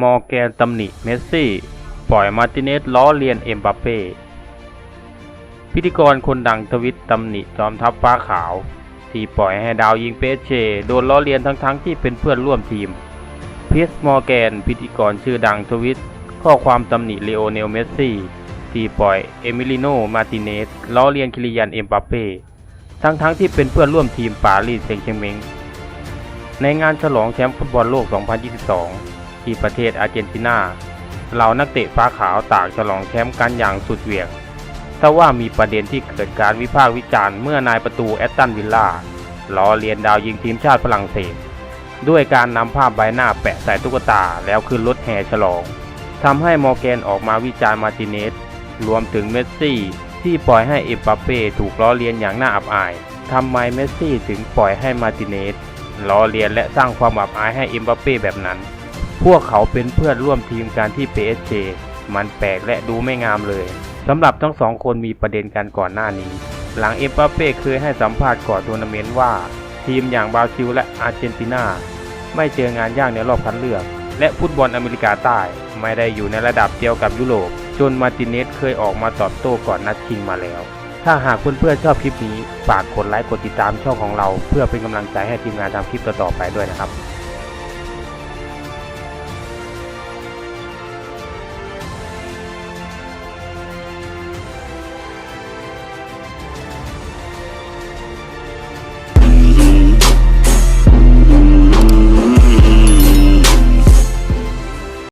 มอร์แกนตำหนิเมสซี่ ปล่อยมาติเนสล้อเลียนเอ็มบัปเป้พิธีกรคนดังทวิตตำหนิจอมทัพฟ้าขาว ที่ปล่อยให้ดาวยิงเปเช โดนล้อเลียนทั้งๆที่เป็นเพื่อนร่วมทีมพีสมอร์แกนพิธีกรชื่อดังทวิต ข้อความตำหนิเลโอเนลเมสซี่ ที่ปล่อยเอมิลิโนมาติเนสล้อเลียนคิริยันเอ็มบัปเป้ทั้งๆที่เป็นเพื่อนร่วมทีมปารีสแซงต์แชร์แมงในงานฉลองแชมป์ฟุตบอลโลก 2022 ที่ประเทศอาร์เจนตินาเหล่านักเตะฟ้าขาวต่างฉลองแชมป์กันอย่างสุดเหวี่ยงทว่ามีประเด็นที่เกิดการวิพากษ์วิจารณ์เมื่อนายประตูแอตตันวิลล่าล้อเลียนดาวยิงทีมชาติฝรั่งเศส ด้วยการนำภาพใบหน้าแปะใส่ตุ๊กตาแล้วขึ้นรถแห่ฉลองทำให้มอร์แกนออกมาวิจารณ์มาติเนสรวมถึงเมสซี่ที่ปล่อยให้เอ็มบัปเป้ถูกล้อเลียนอย่างน่าอับอายทำไมเมสซี่ถึงปล่อยให้มาติเนสล้อเลียนและสร้างความอับอายให้เอ็มบัปเป้แบบนั้น วกเขาเป็นเพื่อนร่วมทีมกันที่ PSG มันแปลกและดูไม่งามเลยสำหรับทั้งสองคนมีประเด็นกันก่อนหน้านี้ หลังเอ็มบัปเป้เคยให้สัมภาษณ์ก่อนทัวร์นาเมนต์ว่า ทีมอย่างบราซิลและอาร์เจนตินา ไม่เจองานยากในรอบคัดเลือก และฟุตบอลอเมริกาใต้ ไม่ได้อยู่ในระดับเดียวกับยุโรป จนมาติเนสเคยออกมาตอบโต้ก่อนนัดชิงมาแล้ว ถ้าหากเพื่อนๆชอบคลิปนี้ฝากกดไลค์กดติดตามช่องของเรา เพื่อเป็นกำลังใจให้ทีมงานทำคลิปต่อๆไปด้วยนะครับ